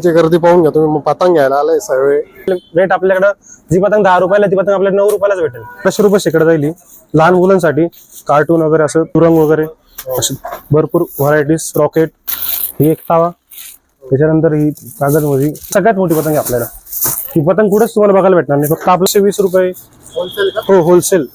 ची गर्दी पाहून घ्या तुम्ही पतंग घ्यायला आलाय सगळे. रेट आपल्याकडं जी पतंग दहा रुपयाला ती पतंग आपल्याला नऊ रुपयालाच भेटेल. पाचशे रुपये शेकडा जाईल ही. लहान मुलांसाठी कार्टून वगैरे असं तुरंग वगैरे असे भरपूर व्हरायटीज रॉकेट ही एक तावा. त्याच्यानंतर ही कागदमध्ये सगळ्यात मोठी पतंग आहे आपल्याला. ही पतंग कुठेच तुम्हाला बघायला भेटणार नाही. फक्त आपल्याशे वीस रुपये. होलसेल का? हो होलसेल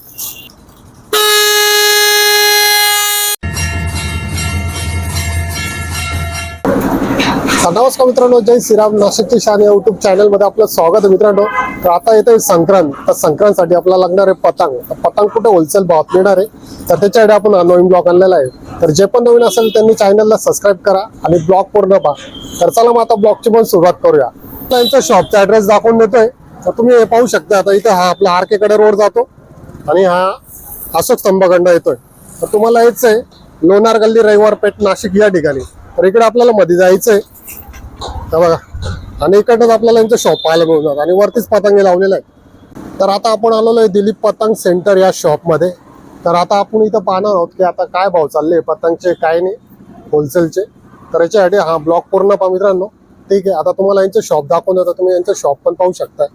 नमस्कार मित्रांनो जय श्रीराम नाशिकची शान या युट्यूब चॅनलमध्ये आपलं स्वागत आहे मित्रांनो. तर आता येते संक्रांत. तर संक्रांतसाठी आपल्याला लागणार आहे पतंग. तर पतंग कुठे होलसेल भावात मिळणार आहे? तर त्याच्यासाठी आपण नवीन ब्लॉग आणलेला आहे. तर जे पण नवीन असेल त्यांनी चॅनलला सबस्क्राईब करा आणि ब्लॉग पूर्ण पहा. तर चला मग आता ब्लॉगची पण सुरुवात करूया. त्यांचा शॉपचा ऍड्रेस दाखवून देतोय. तर तुम्ही हे पाहू शकता आता इथे हा आपला आरकेकडे रोड जातो. आणि हा अशोक स्तंभखंड येतोय. तर तुम्हाला हेच आहे लोणार गल्ली रविवार पेठ नाशिक या ठिकाणी. तर इकडे आपल्याला मध्ये जायचंय. तर बघा आणि इकडनंच आपल्याला यांचं शॉप पाहायला मिळून आणि वरतीच पतंगे लावलेलं आहे तर आता आपण आलेलो आहे दिलीप पतंग सेंटर या शॉपमध्ये तर आता आपण इथं पाहणार आहोत की आता काय भाव चालले पतंगचे काय नाही होलसेलचे तर याच्यासाठी हा ब्लॉक पूर्ण पहा मित्रांनो. ठीक आहे आता तुम्हाला यांचं शॉप दाखवून देतो. तुम्ही यांचं शॉप पण पाहू शकताय.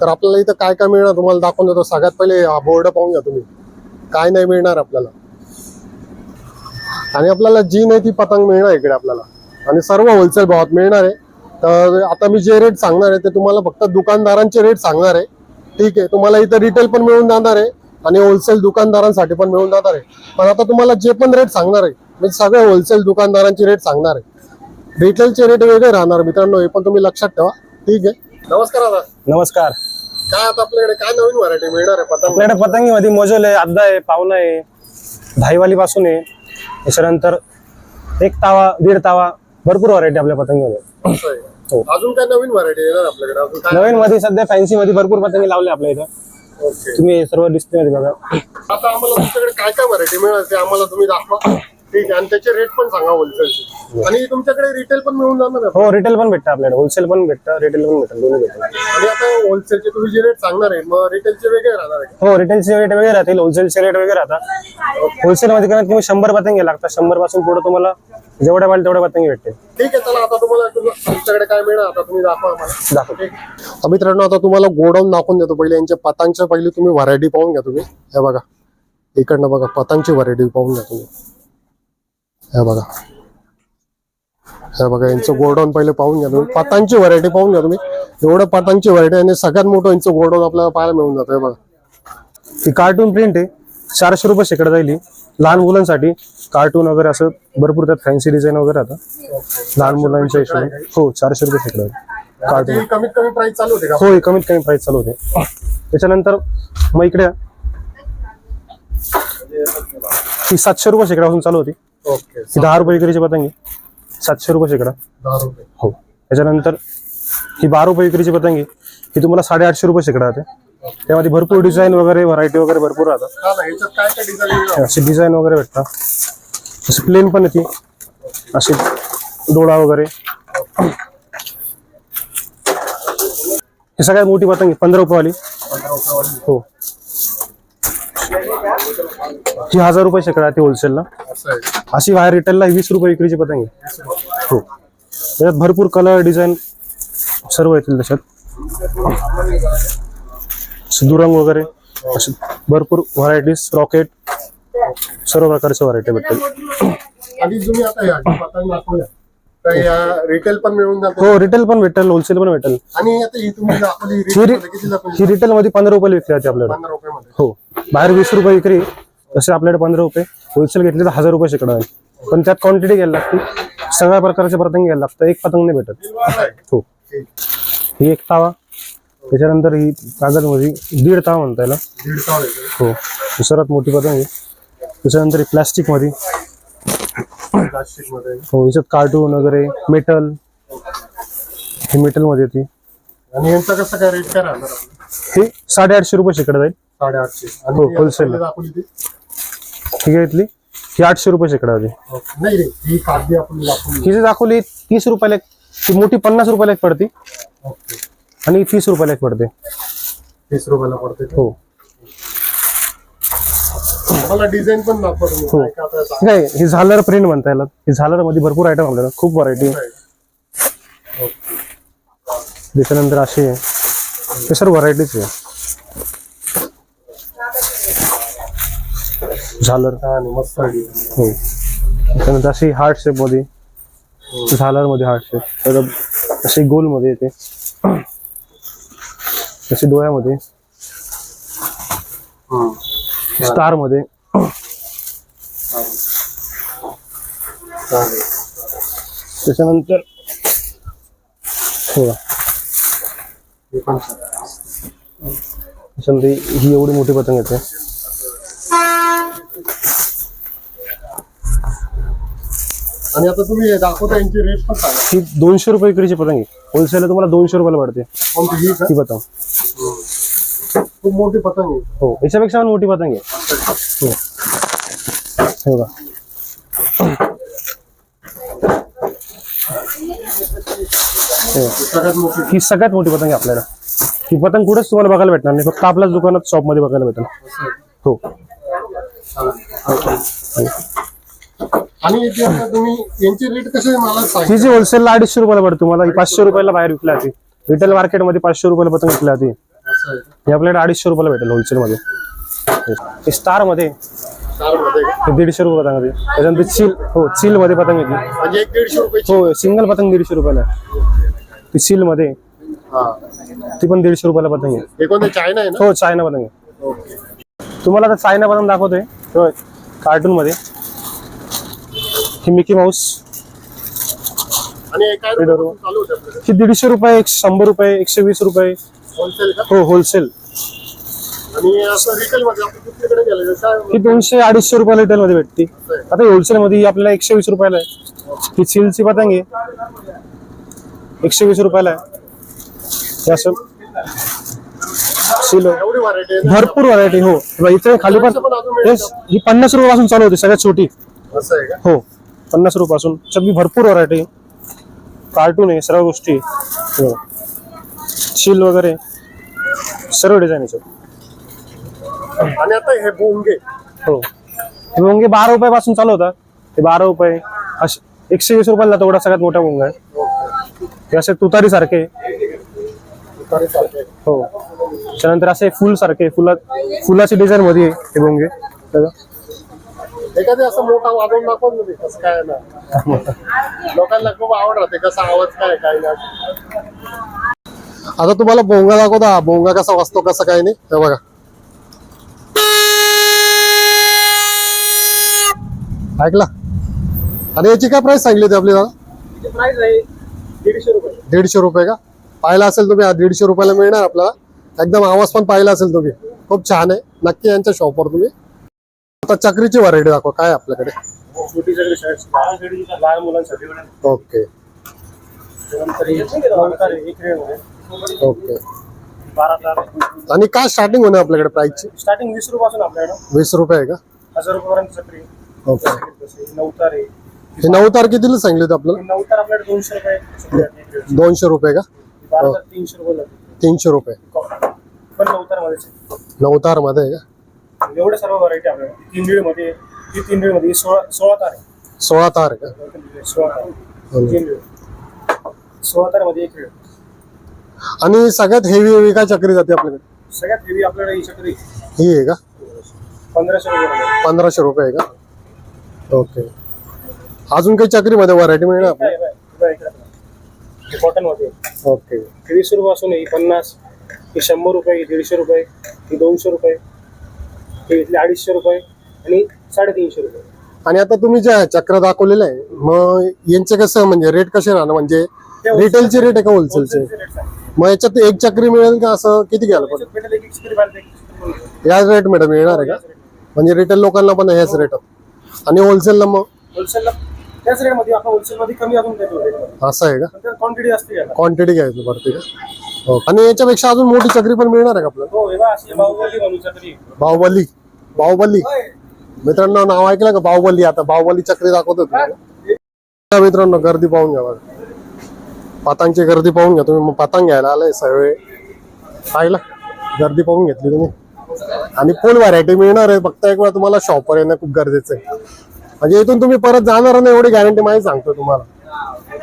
तर आपल्याला इथं काय काय मिळणार तुम्हाला दाखवून देतो. सगळ्यात पहिले हा बोर्ड पाहून घ्या तुम्ही. काय नाही मिळणार आपल्याला. आणि आपल्याला जी नाही ती पतंग मिळणार इकडे आपल्याला. आणि सर्व होलसेल भावात मिळणार आहे. तर आता मी जे रेट सांगणार आहे ते तुम्हाला फक्त दुकानदारांचे रेट सांगणार आहे. ठीक आहे तुम्हाला इथं रिटेल पण मिळून जाणार आहे आणि होलसेल दुकानदारांसाठी पण मिळून जाणार आहे. पण आता तुम्हाला जे पण रेट सांगणार आहे मी सगळे होलसेल दुकानदारांचे रेट सांगणार आहे. रिटेलचे रेट वेगळे राहणार मित्रांनो हे पण तुम्ही लक्षात ठेवा. ठीक आहे. नमस्कार दादा. नमस्कार. काय आता आपल्याकडे काय नवीन व्हरायटी मिळणार आहे पतंग? आपल्याकडे पतंगीमध्ये मोजल आहे अद्दा आहे पावला आहे धाईवाली पासून आहे. त्याच्यानंतर एक तावा दीड तावा भरपूर व्हरायटी आपल्या पतंगीमध्ये. असं आहे. हो. अजून काय नवीन व्हरायटी येणार आपल्याकडे? अजून काय नवीन मध्ये सध्या फॅन्सी मध्ये भरपूर पतंगी लावले आपल्या इथं. ओके तुम्ही सर्व डिस्प्ले मध्ये बघा. आता आम्हाला तुमच्याकडे काय काय व्हरायटी मिळेल ते आम्हाला तुम्ही दाखवा. ठीक आहे. आणि त्याचे रेट पण सांगा होलसेलचे आणि तुमच्याकडे रिटेल पण मिळून जाणार हो रिटेल पण भेटतं आपल्याकडे. होलसेल पण भेटतं रिटेल पण भेटतं दोन्ही भेटतं. आणि आता होलसेलचे तुम्ही जे रेट सांगणार आहे मग रिटेलचे वेगळे राहणार आहे. हो रिटेलचे रेट वेगळे राहतील होलसेलचे रेट वेगळे राहतात. होलसेल मध्ये कमीत कमी शंभर पतंगी लागतात. शंभरपासून पुढे तुम्हाला जेवढ्या पाहिजे तेवढ्या पतंगी भेटते ठीक आहे चला आता तुम्हाला तुम- तुमच्याकडे काय मिळणार आता तुम्ही दाखवा आम्हाला. दाखव. ठीक आहे. मित्रांनो आता तुम्हाला गोडाऊन दाखवून देतो. पहिले यांच्या पतंगच्या पहिले तुम्ही व्हरायटी पाहून घ्या तुम्ही. हे बघा. इकडनं बघा पतंगची व्हरायटी पाहून घ्या तुम्ही. हे बघा. हे बघा यांचं गोडाऊन पहिले पाहून घ्या तुम्ही. पतंगची व्हरायटी पाहून घ्या तुम्ही. एवढं पतंगची व्हरायटी आणि सगळ्यात मोठं यांचं गोडाऊन आपल्याला पाहायला मिळून जातं. हे बघा. ही कार्टून प्रिंट आहे. चारशे रुपये शेकडा जाईल. लहान मुलांसाठी कार्टून वगैरे असं भरपूर त्यात फॅन्सी डिझाईन वगैरे राहतं. लहान मुलांच्या हिशोबाने. हो चारशे रुपये शेकडा. कार्टून कमीत कमी प्राइस चालू होते हो हे कमीत कमी प्राइस चालू होते. त्याच्यानंतर मग इकडे ही सातशे रुपये शेकडापासून चालू होती. ओके ही दहा रुपये विक्रीची पतंग. आहे सातशे रुपये शेकडा. दहा रुपये. हो. त्याच्यानंतर ही बारा रुपये विक्रीची पतंग आहे ही तुम्हाला साडेआठशे रुपये शेकडा राहते. त्यामध्ये भरपूर डिझाईन वगैरे व्हरायटी वगैरे भरपूर राहतात. हा ह्याच्यात काय काय डिझाईन अशी डिझाईन वगैरे भेटतात. अशी प्लेन पण येते अशी डोळा वगैरे. ही सगळ्यात मोठी पतंग पंधरा रुपयेवाली. हो. ही हजार रुपये शेकडा आहे ती होलसेलला अशी बाहेर रिटेलला वीस रुपये विक्रीची पतंग आहे. हो. त्याच्यात भरपूर कलर डिझाईन सर्व येतील त्याच्यात. असे दुरंग वगैरे असे भरपूर व्हरायटीज रॉकेट सर्व प्रकारच्या व्हरायटी भेटतील. तर या रिटेल पण मिळून जाते. हो रिटेल पण भेटेल होलसेल पण भेटेल. आणि आता ही तुम्ही दाखवली ही रिटेल मध्ये किती दाखवली ही रिटेल मध्ये पंधरा रुपये विक्री राहते आपल्याकडे. पंधरा मध्ये. हो. बाहेर वीस रुपये विक्री तसे आपल्याकडे पंधरा रुपये. होलसेल घेतले तर हजार रुपये शेकडा आहे. पण त्यात क्वांटिटी घ्यायला लागते. सगळ्या प्रकारचे पतंग घ्यायला लागतं. एक पतंग नाही भेटत. हो. ही एक तावा. त्याच्यानंतर ही कागदमध्ये दीड तावा म्हणता याला. दीड हो. ही सर्वात मोठी पतंग आहे. त्याच्यानंतर ही प्लास्टिकमध्ये प्लास्टिकमध्ये हो याच्यात कार्टून वगैरे मेटल ही मेटलमध्ये येते. आणि यांचं कसं काय रेट काय राहणार आपलं? हे साडेआठशे रुपये शेकडा जाईल. साडेआठशे. हो, wholesale. पहिले दाखवली ती? ही घेतली ही आठशे रुपये शेकडा होती. नाही रे ही कागदी आपण दाखवली. ही जी दाखवली तीस रुपयाला एक ती मोठी पन्नास रुपयाला एक पडते. ओके. आणि तीस रुपयाला एक पडते. तीस रुपयाला पडते ते. हो. मला डिझाईन पण दाखवा तुम्ही. हो. काय नाही ही झालर प्रिंट म्हणता येईल. ही झालरमध्ये भरपूर आयटम आपल्याला. खूप व्हरायटी ओके. त्याच्यानंतर अशी आहे हे सर्व व्हरायटीज आहे. झालर. मस्त आहे. हो. त्याच्यानंतर अशी हार्ट शेपमध्ये झालरमध्ये हार्ट शेप परत अशी गोलमध्ये येते. अशी डोळ्यामध्ये. हम्म. स्टारमध्ये. त्याच्यानंतर त्याच्यानंतर ही एवढी मोठी पतंग येते. आणि आता तुम्ही दाखवता यांची रेट पण सांगा. ही दोनशे रुपये इकडची पतंग आहे. होलसेल तुम्हाला दोनशे रुपयाला पडते ही पतंग. खूप मोठी पतंग आहे. हो याच्यापेक्षा पण मोठी पतंग आहे. हो. बघा. हे. सगळ्यात मोठी ही सगळ्यात मोठी पतंग आहे आपल्याला. ही पतंग कुठेच तुम्हाला बघायला भेटणार नाही. फक्त आपल्याच दुकानात शॉपमध्ये बघायला भेटेल. हो. आणि तुम्ही यांची रेट कसे मला ही जी होलसेलला अडीचशे रुपयाला पडते तुम्हाला ही पाचशे रुपयाला बाहेर विकली जाते. रिटेल मार्केटमध्ये पाचशे रुपयाला पतंग विकली जाते? ही आपल्याकडे अडीचशे रुपयाला भेटेल होलसेल मध्ये. हे स्टारमध्ये. दीडशे रुपये पतंग त्याच्यानंतर चिल हो चिलमध्ये पतंग येते म्हणजे हो सिंगल पतंग दीडशे रुपयाला ती सील मध्ये. हा. ती पण दीडशे रुपयाला पतंग आहे. हे चायना आहे हो चायना पतंग आहे. तुम्हाला आता चायना पतंग दाखवतोय. कार्टून मध्ये. ही मिकी माऊस हे दीडशे रुपये एक शंभर रुपये एकशे वीस रुपये. हो होलसेल. ही दोनशे अडीचशे रुपये रिटेल मध्ये भेटते आता होलसेल मध्ये आपल्याला एकशे वीस रुपयाला आहे. ही चिलची पतंग आहे. एकशे वीस रुपयाला आहे. भरपूर व्हरायटी हो. इथे खाली पण ही पन्नास रुपये पासून चालू होती सगळ्यात छोटी. हो पन्नास रुपये पासून सगळी भरपूर व्हरायटी कार्टून आहे सर्व गोष्टी. हो. शिल वगैरे. सर्व डिझाईन आहे आणि आता हे बोंगे हो. हे मुंगे बारा रुपये पासून चालू होता. ते बारा रुपये. असे एकशे वीस रुपयाला तेवढा सगळ्यात मोठा मुंगा आहे. हे असे तुतारी सारखे. हो. त्यानंतर असे फुल सारखे. फुला फुलाची डिझाईन मध्ये हे बोंगे. एखादी असं मोठा वाजवून दाखवून तुम्ही कसं काय ना. लोकांना खूप आवड राहते कसा आवाज काय काय नाही. आता तुम्हाला बोंगा दाखवता. बोंगा कसा वाजतो कसं काय नाही हे बघा. ऐकला? आणि याची काय प्राइस सांगली होती आपली दादा? दीडशे रुपये. दीडशे रुपये का? पाहिला असेल तुम्ही हा दीडशे रुपयाला मिळणार आपल्याला. एकदम आवाज पण पाहिला असेल तुम्ही. खूप छान आहे. नक्की यांच्या शॉपवर तुम्ही आता चक्रीची व्हरायटी दाखवा काय आहे आपल्याकडे? छोटी सगळी शर्ट्स लहान मुलांसाठी ओके. त्यानंतर नवतार आहे, एक रेडमध्ये ओके. बारा तार आणि काय स्टार्टिंग होणार आपल्याकडे प्राइसची स्टार्टिंग वीस रुपयापासून आपल्याकडं वीस रुपये आहे का? हजार रुपयापर्यंत चक्री ओके. नवतार आहे हे नऊ तार कितीला सांगले होते आपल्याला? नवतार आपल्याकडे दोनशे रुपये एक. दोनशे रुपये का? बारा तार तीनशे रुपये लागते तीनशे रुपये. पण नवतार मध्येच नऊ तारमध्ये आहे का? एवढे सर्व व्हरायटी आपल्याकडे तीन रीडमध्ये ही तीन रीडमध्ये सोळा सोळा तार. आहे सोळा तार का? सोळा तार तीन सोळा तार. मध्ये एक रीड आणि सगळ्यात हेवी हेवी काय चक्री जाते आपल्याकडे? सगळ्यात हेवी आपल्याकडे ही चक्री ही आहे का? पंधराशे रुपये पंधराशे रुपये आहे का? ओके अजून काही चक्रीमध्ये व्हरायटी मिळणार आपल्याला? कॉटनमध्ये ओके वीस रुपये असून ही पन्नास ही शंभर रुपये ही दीडशे रुपये ही दोनशे रुपये. ही इथले अडीचशे रुपये आणि साडेतीनशे रुपये. आणि आता तुम्ही ज्या चक्र दाखवलेलं आहे मग यांचे कसं म्हणजे रेट कसे राहणार? म्हणजे रिटेलचे रेट आहे का होलसेलचे. मग याच्यात एक चक्री मिळेल का असं किती घ्यायला पण एक चक्री मिळेल. याच रेट मॅडम मिळणार आहे का? म्हणजे रिटेल लोकांना पण ह्याच रेटात आणि होलसेलला मग? होलसेलला त्याच रेटमध्ये आपण होलसेल कमी मध्ये. असं आहे का? पण क्वांटिटी असते क्वांटिटी घ्यायची पडते का? हो. आणि याच्यापेक्षा अजून मोठी चक्री पण मिळणार आहे का आपल्याला? हो हे बाहुबली बाहुबली. मित्रांनो नाव ऐकलं का? बाहुबली. आता बाहुबली चक्री दाखवतो मित्रांनो गर्दी पाहून घ्या बघा. पतंगची गर्दी पाहून घ्या तुम्ही. पतंग घ्यायला आलाय सगळे. पाहिलं? गर्दी पाहून घेतली तुम्ही. आणि फुल व्हरायटी मिळणार आहे. फक्त एक वेळा तुम्हाला शॉपवर येणं खूप गरजेचं आहे. म्हणजे इथून तुम्ही परत जाणार नाही एवढी गॅरंटी माहिती सांगतो तुम्हाला.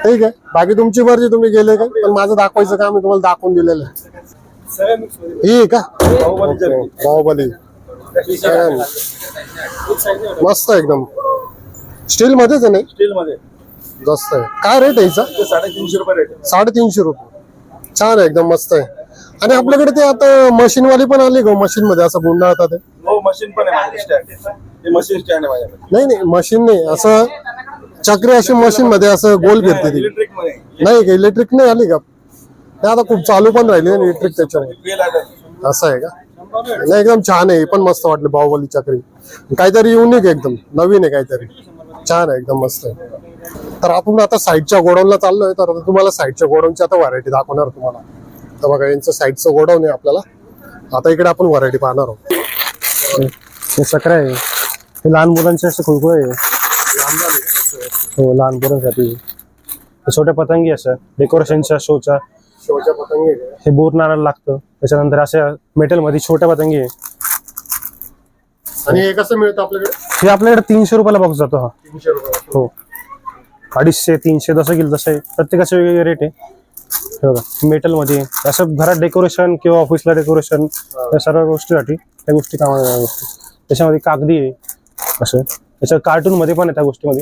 ठीक आहे. बाकी तुमची मर्जी तुम्ही गेले काय पण माझं दाखवायचं काम मी तुम्हाला दाखवून दिलेलं आहे. ही का. बाहुबली. मस्त आहे एकदम. स्टील मध्येच आहे नाही? जास्त आहे. काय रेट आहे साडेतीनशे रुपये रेट. साडेतीनशे रुपये. छान आहे एकदम मस्त आहे. आणि आपल्याकडे ते आता मशीन वाली पण आली का मशीन मध्ये असं गुंडाळतात ते? हो मशीन पण आहे मशीन स्टँड नाही नाही मशीन नाही. असं चक्री अशी मशीन मध्ये असं गोल फिरते ती. नाही का इलेक्ट्रिक नाही आली का? नाही आता खूप चालू पण राहिली इलेक्ट्रिक त्याच्यामुळे. असं आहे का? नाही एकदम छान आहे. पण मस्त वाटलं बाहुबली चक्री. काहीतरी युनिक एकदम. नवीन आहे काहीतरी. छान आहे एकदम मस्त आहे. तर आपण आता साईडच्या गोडाऊनला चाललोय. तर आता तुम्हाला साईडच्या गोडाऊनची आता व्हरायटी दाखवणार तुम्हाला. तर बघा यांचं साईडचं गोडाऊन आहे आपल्याला. आता इकडे आपण व्हरायटी पाहणार आहोत. हे चक्र आहे. हे लहान मुलांचे असे खुळखुळ आहे. हो लहान हे छोट्या पतंगी असं डेकोरेशनच्या शोच्या शेवटच्या पतंगी आहे. हे बोर नारळ लागतं. त्याच्यानंतर अशा मेटलमध्ये छोट्या पतंगी आहे. आणि हे कसं मिळतं आपल्याकडे? हे आपल्याकडे तीनशे रुपयाला बॉक्स जातो हा. तीनशे रुपये हो. अडीचशे तीनशे जसं गेलं तसं आहे. प्रत्येकाचे वेगवेगळे रेट आहे. हे बघा मेटलमध्ये असं घरात डेकोरेशन किंवा ऑफिसला डेकोरेशन या सर्व गोष्टीसाठी त्या गोष्टी कामाला गोष्टी त्याच्यामध्ये कागदी आहे. असं. त्याच्या कार्टून मध्ये पण आहे त्या गोष्टीमध्ये.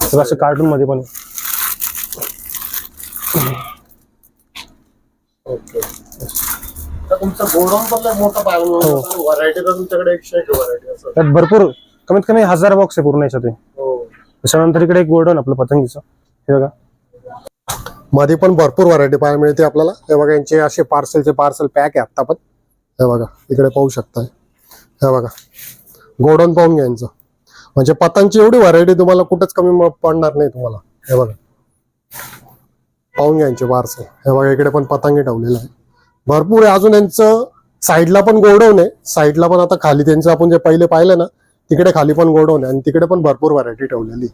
बघा, असं कार्टून मध्ये पण आहे. ओके तर तुमचं गोडाऊन पण लय मोठं पाहिजे व्हरायटी तर तुमच्याकडे एकशे एक व्हरायटी असं त्यात भरपूर कमीत कमी हजार बॉक्स आहे पूर्ण याच्यात हे. हो त्याच्यानंतर इकडे एक गोल्डन आपलं पतंगीचं. हे बघा. मध्ये पण भरपूर व्हरायटी पाहायला मिळते आपल्याला. हे बघा यांचे असे पार्सलचे पार्सल पॅक आहे आता पण हे बघा इकडे पाहू शकताय. हे बघा. गोडाऊन पाहून घ्या यांचं. म्हणजे पतंगची एवढी व्हरायटी तुम्हाला कुठंच कमी पडणार नाही तुम्हाला. हे बघा. पाहून घ्यायचे यांचे पार्सल हे बघा इकडे पण पतंगी ठेवलेलं आहे. भरपूर आहे. अजून यांचं साईडला पण गोडाऊन आहे. साईडला पण आता खाली त्यांचं आपण जे पहिले पाहिलं ना तिकडे खाली पण गोडाऊन आहे. आणि तिकडे पण भरपूर व्हरायटी ठेवलेली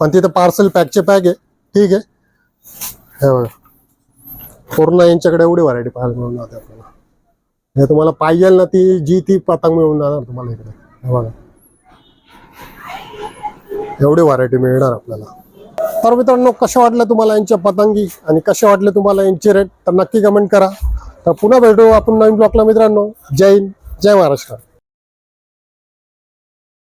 पण तिथे पार्सल पॅकचे पॅक आहे. ठीक आहे. हे बघा. पूर्ण यांच्याकडे एवढी व्हरायटी पाहायला मिळून जाते आपल्याला. हे तुम्हाला पाहिजे ना ती जी ती पतंग मिळून जाणार तुम्हाला इकडे. हे बघा. एवढी व्हरायटी मिळणार आपल्याला. तर मित्रांनो कशा वाटल्या तुम्हाला यांच्या पतंगी आणि कसे वाटले तुम्हाला यांचे रेट तर नक्की कमेंट करा. तर पुन्हा भेटू आपण नवीन ब्लॉकला मित्रांनो. जय हिंद जय महाराष्ट्र.